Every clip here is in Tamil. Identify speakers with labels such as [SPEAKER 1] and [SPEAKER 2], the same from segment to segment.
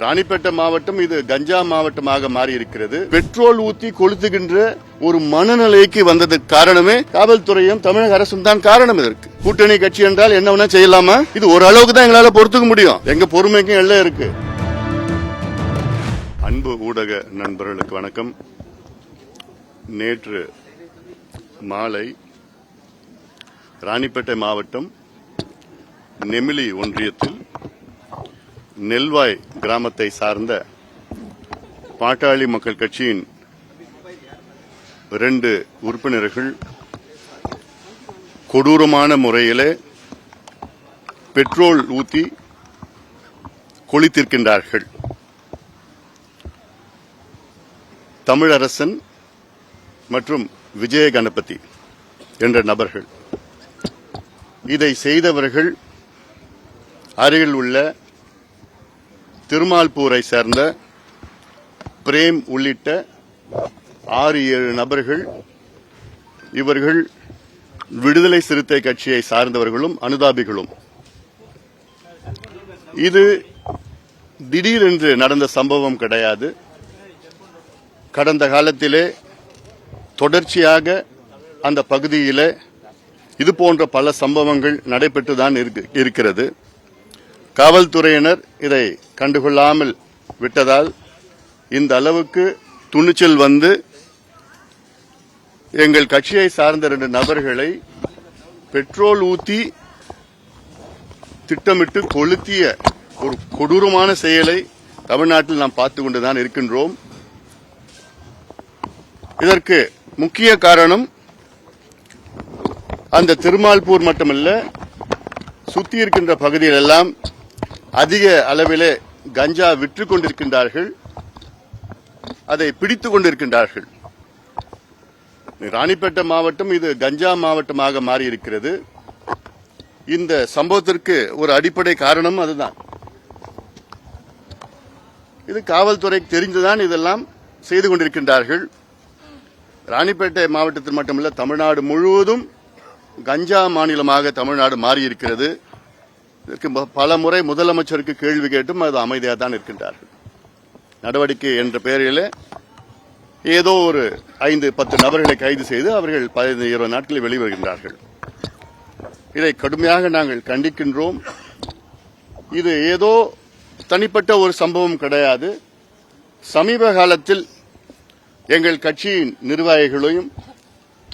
[SPEAKER 1] ராணிப்பேட்டை மாவட்டம் இது கஞ்சா மாவட்டமாக மாறி இருக்கிறது பெட்ரோல் ஊத்தி கொளுத்துகின்ற ஒரு மனநிலைக்கு வந்ததுக்கு காரணமே காவல்துறையும் தமிழக அரசும் தான் காரணம் இதற்கு. கூட்டணி கட்சி என்றால் என்ன வேணா செய்யலாமா? இது ஓரளவுக்கு தான் எங்களால பொறுத்துக்க முடியும். எங்க பொறுமைக்கும் எல்லாம் இருக்கு. அன்பு ஊடக நண்பர்களுக்கு வணக்கம். நேற்று மாலை ராணிப்பேட்டை மாவட்டம் நெமிலி ஒன்றியத்தில் நெல்வாய் கிராமத்தை சார்ந்த பாட்டாளி மக்கள் கட்சியின் இரண்டு உறுப்பினர்கள் கொடூரமான முறையிலே பெட்ரோல் ஊத்தி கொளித்திருக்கின்றார்கள். தமிழரசன் மற்றும் விஜய கணபதி என்ற நபர்கள். இதை செய்தவர்கள் அருகில் உள்ள திருமால்பூரை சேர்ந்த பிரேம் உள்ளிட்ட ஆறு ஏழு நபர்கள் இவர்கள் விடுதலை சிறுத்தை கட்சியை சார்ந்தவர்களும் அனுதாபிகளும். இது திடீரென்று நடந்த சம்பவம் கிடையாது. கடந்த காலத்திலே தொடர்ச்சியாக அந்த பகுதியிலே இது போன்ற பல சம்பவங்கள் நடைபெற்றுதான் இருக்கிறது. காவல்துறையினர் இதை கண்டுகொள்ளாமல் விட்டதால் இந்த அளவுக்கு துணிச்சல் வந்து எங்கள் கட்சியை சார்ந்த ரெண்டு நபர்களை பெட்ரோல் ஊத்தி திட்டமிட்டு கொளுத்திய ஒரு கொடூரமான செயலை தமிழ்நாட்டில் நாம் பார்த்து கொண்டுதான் இருக்கின்றோம். இதற்கு முக்கிய காரணம் அந்த திருமால்பூர் மட்டுமல்ல சுத்தி இருக்கின்ற பகுதியில் எல்லாம் அதிக அளவிலே கஞ்சா விற்று கொண்டிருக்கின்றார்கள் அதை பிடித்துக் கொண்டிருக்கின்றார்கள். ராணிப்பேட்டை மாவட்டம் இது கஞ்சா மாவட்டமாக மாறி இருக்கிறது இந்த சம்பவத்திற்கு ஒரு அடிப்படை காரணம் அதுதான். இது காவல்துறைக்கு தெரிந்துதான் இதெல்லாம் செய்து கொண்டிருக்கின்றார்கள். ராணிப்பேட்டை மாவட்டத்தில் மட்டுமல்ல தமிழ்நாடு முழுவதும் கஞ்சா மாநிலமாக தமிழ்நாடு மாறி இருக்கிறது பல முறை முதலமைச்சருக்கு கேள்வி கேட்டும் அது அமைதியாக தான் இருக்கின்றார்கள். நடவடிக்கை என்ற பெயரில் ஏதோ ஒரு ஐந்து பத்து நபர்களை கைது செய்து அவர்கள் பதினைந்து இருபது நாட்களில் வெளிவருகின்றார்கள். இதை கடுமையாக நாங்கள் கண்டிக்கின்றோம். இது ஏதோ தனிப்பட்ட ஒரு சம்பவம் கிடையாது. சமீப காலத்தில் எங்கள் கட்சியின் நிர்வாகிகளையும்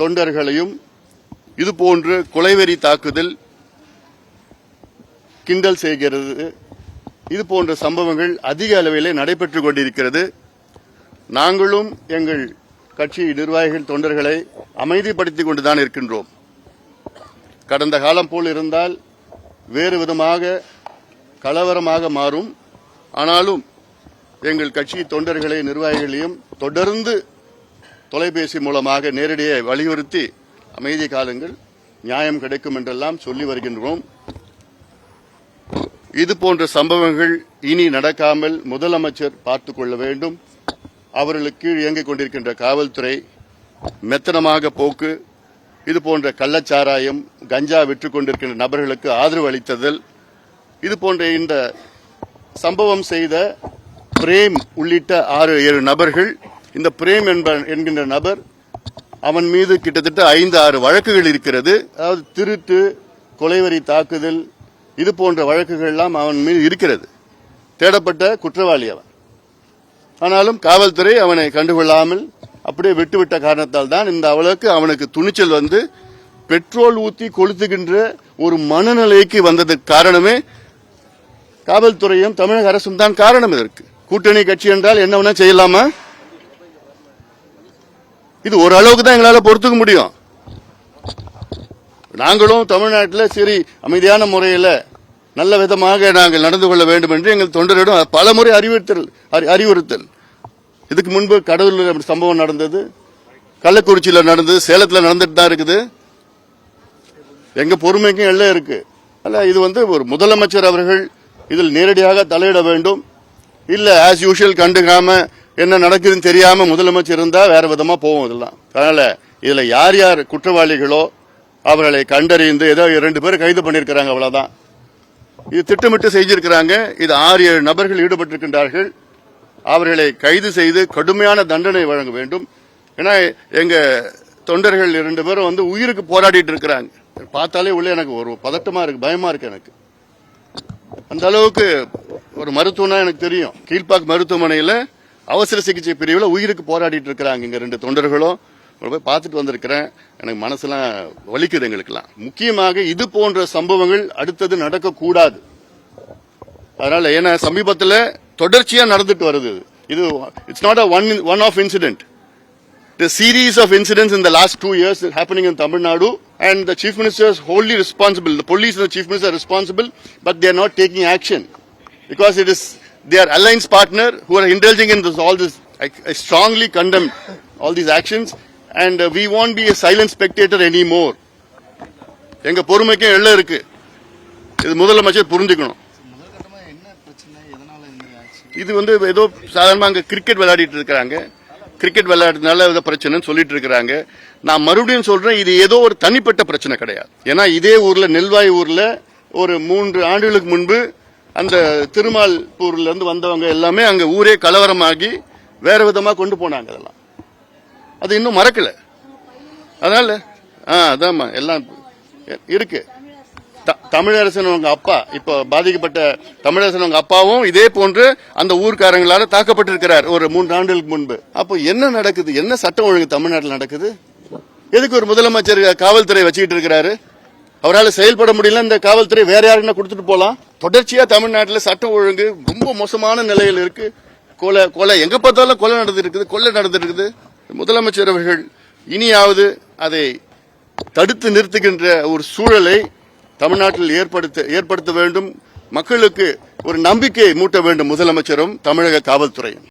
[SPEAKER 1] தொண்டர்களையும் இதுபோன்று கொலைவெறி தாக்குதல் கிண்டல் செய்கிறது. இது போன்ற சம்பவங்கள் அதிக அளவிலே நடைபெற்றுக் கொண்டிருக்கிறது. நாங்களும் எங்கள் கட்சி நிர்வாகிகள் தொண்டர்களை அமைதிப்படுத்திக் கொண்டுதான் இருக்கின்றோம். கடந்த காலம் போல் இருந்தால் வேறு விதமாக கலவரமாக மாறும். ஆனாலும் எங்கள் கட்சி தொண்டர்களை நிர்வாகிகளையும் தொடர்ந்து தொலைபேசி மூலமாக நேரடியாக வலியுறுத்தி அமைதி காலங்கள் நியாயம் கிடைக்கும் என்றெல்லாம் சொல்லி வருகின்றோம். இது போன்ற சம்பவங்கள் இனி நடக்காமல் முதலமைச்சர் பார்த்துக் கொள்ள வேண்டும். அவர்களுக்கு கீழ் இயங்கிக் கொண்டிருக்கின்ற காவல்துறை மெத்தனமாக போக்கு இது போன்ற கள்ளச்சாராயம் கஞ்சா விற்றுக் கொண்டிருக்கின்ற நபர்களுக்கு ஆதரவு அளித்ததல் இது போன்ற இந்த சம்பவம் செய்த பிரேம் உள்ளிட்ட ஆறு ஏழு நபர்கள் இந்த பிரேம் என்ப என்கின்ற நபர் அவன் மீது கிட்டத்தட்ட ஐந்து ஆறு வழக்குகள் இருக்கிறது. அதாவது திருட்டு கொலைவரி தாக்குதல் இது போன்ற வழக்குகள்லாம் அவன் மீது இருக்கிறது. தேடப்பட்ட குற்றவாளி அவன். ஆனாலும் காவல்துறை அவனை கண்டுகொள்ளாமல் அப்படியே விட்டுவிட்ட காரணத்தால் தான் இந்த அளவுக்கு அவனுக்கு துணிச்சல் வந்து பெட்ரோல் ஊத்தி கொளுத்துகின்ற ஒரு மனநிலைக்கு வந்ததுக்கு காரணமே காவல்துறையும் தமிழக அரசும் தான் காரணம் இதற்கு. கூட்டணி கட்சி என்றால் என்ன செய்யலாமா? இது ஓரளவுக்கு தான் எங்களால பொறுத்துக்க முடியும். நாங்களும் தமிழ்நாட்டில் சரி அமைதியான முறையில் நல்ல விதமாக நாங்கள் நடந்து கொள்ள வேண்டும் என்று எங்கள் தொண்டரிடம் பல முறை அறிவுறுத்தல் அறி- அறிவுறுத்தல். இதுக்கு முன்பு கடலூரில் அப்படி சம்பவம் நடந்தது. கள்ளக்குறிச்சியில் நடந்தது சேலத்தில் நடந்துட்டு தான் இருக்குது. எங்கள் பொறுமைக்கும் எல்லாம் இருக்கு. அல்ல இது வந்து ஒரு முதலமைச்சர் அவர்கள் இதில் நேரடியாக தலையிட வேண்டும். இல்லை ஆஸ் யூஷுவல் கண்டுக்காமல் என்ன நடக்குதுன்னு தெரியாமல் முதலமைச்சர் இருந்தால் வேற விதமாக போவோம் இதெல்லாம். அதனால இதில் யார் யார் குற்றவாளிகளோ அவர்களை கண்டறிந்து ஏதோ ரெண்டு பேர் கைது பண்ணியிருக்கிறாங்க அவ்வளவுதான். இது திட்டமிட்டு செஞ்சிருக்கிறாங்க. இது ஆறு ஏழு நபர்கள் ஈடுபட்டிருக்கின்றார்கள். அவர்களை கைது செய்து கடுமையான தண்டனை வழங்க வேண்டும். ஏன்னா எங்க தொண்டர்கள் இரண்டு பேரும் வந்து உயிருக்கு போராடிட்டு இருக்கிறாங்க. பார்த்தாலே உள்ள எனக்கு ஒரு பதட்டமா இருக்கு பயமா இருக்கு எனக்கு. அந்த அளவுக்கு ஒரு மருத்துவம்னா எனக்கு தெரியும். கீழ்பாக் மருத்துவமனையில் அவசர சிகிச்சை பிரிவில் உயிருக்கு போராடிட்டு இருக்கிறாங்க இங்க ரெண்டு தொண்டர்களும் உங்களை போய் பார்த்துட்டு வந்திருக்கிறேன் எனக்கு மனசுலாம் வலிக்குது எங்களுக்கெல்லாம் முக்கியமாக இது போன்ற சம்பவங்கள் அடுத்தது நடக்கக்கூடாது அதனால ஏன்னா சமீபத்தில் தொடர்ச்சியா நடந்துட்டு வருது இது. இது it's not a one one of incident the series of incidents in the last two years is happening in Tamil Nadu, and the chief minister is wholly responsible. The police and the chief minister are responsible, but they are not taking action because it is their alliance partner who are indulging in this, all this. I, I strongly condemn all these actions, and we want be a a spectator any more எங்க பொறுமைக்கும் எல்லாம் இருக்கு. இது முதலமைச்சர் புரிஞ்சுக்கணும்.
[SPEAKER 2] என்ன பிரச்சனை
[SPEAKER 1] இது வந்து ஏதோ சாதாரணமாக அங்கே கிரிக்கெட் விளையாடிட்டு இருக்காங்க கிரிக்கெட் விளையாடுறதுனால ஏதோ பிரச்சனைன்னு சொல்லிட்டு இருக்காங்க நான் மறுபடியும் சொல்றேன் இது ஏதோ ஒரு தனிப்பட்ட பிரச்சனை கிடையாது. ஏன்னா இதே ஊர்ல நெல்வாய் ஊர்ல ஒரு மூன்று ஆண்டுகளுக்கு முன்பு அந்த திருமால்பூர்ல இருந்து வந்தவங்க எல்லாமே அங்க ஊரே கலவரமாகி வேற விதமா கொண்டு போனாங்க அதெல்லாம். அது இன்னும் மறக்கல. அதனால ஆ அதாம்மா எல்லாம் இருக்கு. த- தமிழரசன் அவங்க அப்பா இப்போ பாதிக்கப்பட்ட தமிழரசன் அவங்க அப்பாவும் இதே போன்று அந்த ஊர்க்காரங்களால தாக்கப்பட்டிருக்கிறார் ஒரு மூன்று ஆண்டுகளுக்கு முன்பு. அப்போ என்ன நடக்குது? என்ன சட்டம் ஒழுங்கு தமிழ்நாட்டில் நடக்குது? எதுக்கு ஒரு முதலமைச்சர் காவல்துறை வச்சுக்கிட்டு இருக்கிறாரு? அவரால் செயல்பட முடியல இந்த காவல்துறை வேற யாருன்னா கொடுத்துட்டு போகலாம் தொடர்ச்சியா தமிழ்நாட்டில் சட்டம் ஒழுங்கு ரொம்ப மோசமான நிலையில் இருக்கு. கொலை கொலை எங்க பார்த்தாலும் கொலை நடந்திருக்குது கொள்ளை நடந்திருக்குது முதலமைச்சர் அவர்கள் இனியாவது அதை தடுத்து நிறுத்துகின்ற ஒரு சூழலை தமிழ்நாட்டில் ஏற்படுத்த ஏற்படுத்த வேண்டும். மக்களுக்கு ஒரு நம்பிக்கையை மூட்ட வேண்டும் முதலமைச்சரும் தமிழக காவல்துறையும்.